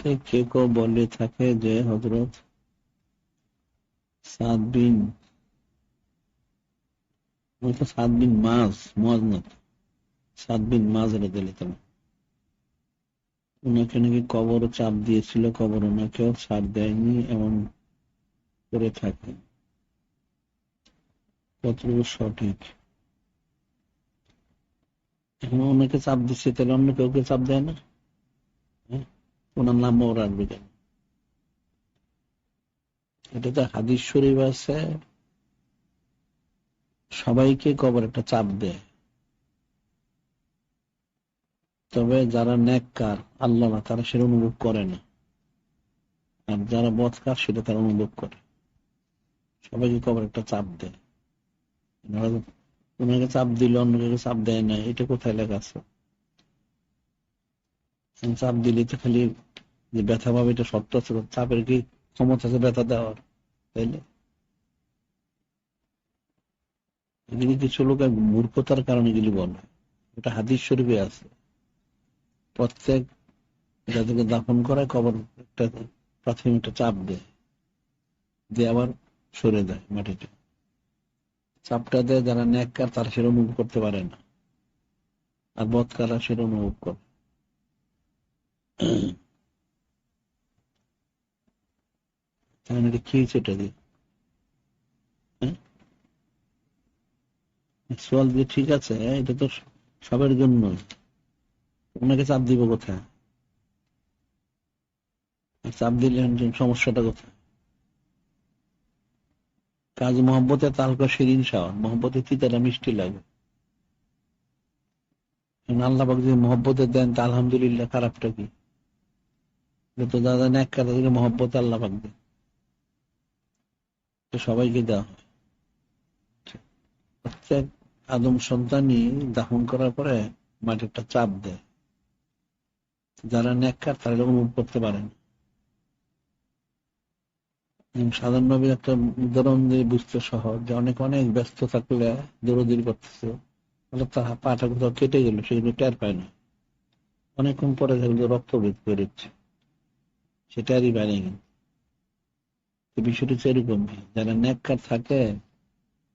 আছে কেউ কেউ বলে থাকে যে হজরত সাদ বিন সাদ বিন মাজ, মজ না তো। সাদ বিন মাজ রে দিলে ওনাকে নাকি কবর চাপ দিয়েছিল, কবর ওনাকেও ছাড় দেয়নি এমন করে থাকে সঠিক এখন ওনাকে চাপ দিচ্ছে, তাহলে অন্য কেউকে চাপ দেয় না? ওনার নাম ওর রাখবে কেন এটা তো হাদিস শরীফ আছে। সবাইকে কবর একটা চাপ দেয়। তবে যারা নেককার, আল্লাহ তারা সেটা অনুভব করে না। আর যারা বৎকার সেটা তারা অনুভব করে। সবাইকে কবর একটা চাপ দেয়। ওনাকে চাপ দিলে অন্য কাউকে চাপ দেয় না। এটা কোথায় লেখা আছে? চাপ দিলে তো খালি যে ব্যথা পাবে এটা সত্য আছে চাপের কি ক্ষমতা আছে ব্যথা দেওয়ার তাইলে এগুলি কিছু লোক মূর্খতার কারণে এগুলি বলে। এটা হাদিস শরীফে আছে। প্রত্যেক যাদেরকে দাফন করায় কবর একটা প্রাথমিক চাপ দেয়। দিয়ে আবার সরে দেয় মাটিতে। চাপটা দেয় যারা ন্যাককার, তারা সেটা অনুভব করতে পারে না। আর বৎকারা সেটা অনুভব করে। হ্যাঁ? ঠিক আছে, এটা তো সবার জন্য ওনাকে চাপ দিব কোথায়? চাপ দিলে সমস্যাটা কোথায়? কাজ মোহাম্মতে তালকা শিরিন শাওয়ার। মোহাম্মতে তিতারা মিষ্টি লাগে। আল্লাহ যদি মহব্বতে দেন, তা আলহামদুলিল্লাহ, খারাপটা কি? এটা তো দাদা ন্যাক তাদেরকে মহব্বতে আল্লাহ পাক দেন তো সবাইকে দেওয়া হয়। প্রত্যেক আদম সন্তানই দাফন করার পরে মাটি একটা চাপ দেয়। যারা ন্যাক্কার তারা এটা অনুভব করতে পারেন সাধারণভাবে একটা উদাহরণ দিয়ে বুঝতে সহজ যে অনেক অনেক ব্যস্ত থাকলে দৌড়দৌড়ি করতেছে, তাহলে তার পাটা কোথাও কেটে গেল সেগুলো টের পায় না। অনেকক্ষণ পরে সেগুলো রক্ত বেদ করে দিচ্ছে। বাইরে কিন্তু বিষয়টি এরকম। যারা ন্যাক্কার থাকে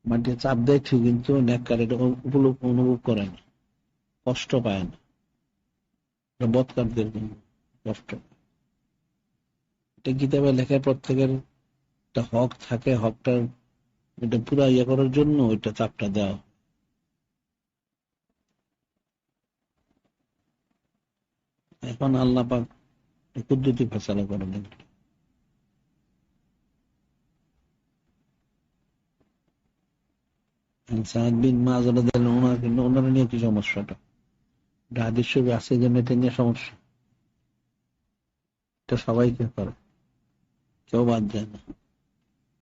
মাটি চাপ দেয় ঠিক কিন্তু ন্যাক্কার এটা উপলব্ধ, অনুভব করে না। কষ্ট পায় না। বৎকারদের কষ্ট। এটা কিতাবে লেখায় প্রত্যেকের একটা হক থাকে হকটার এটা পুরা ইয়ে করার জন্য ওইটা চাপটা দেওয়া এখন আল্লাহ পাক পদ্ধতি ফেসালা করে ওনারা নিয়ে কি সমস্যাটা? জন্য নিয়ে সমস্যা? এটা সবাইকে করে। কেউ বাদ যায় না।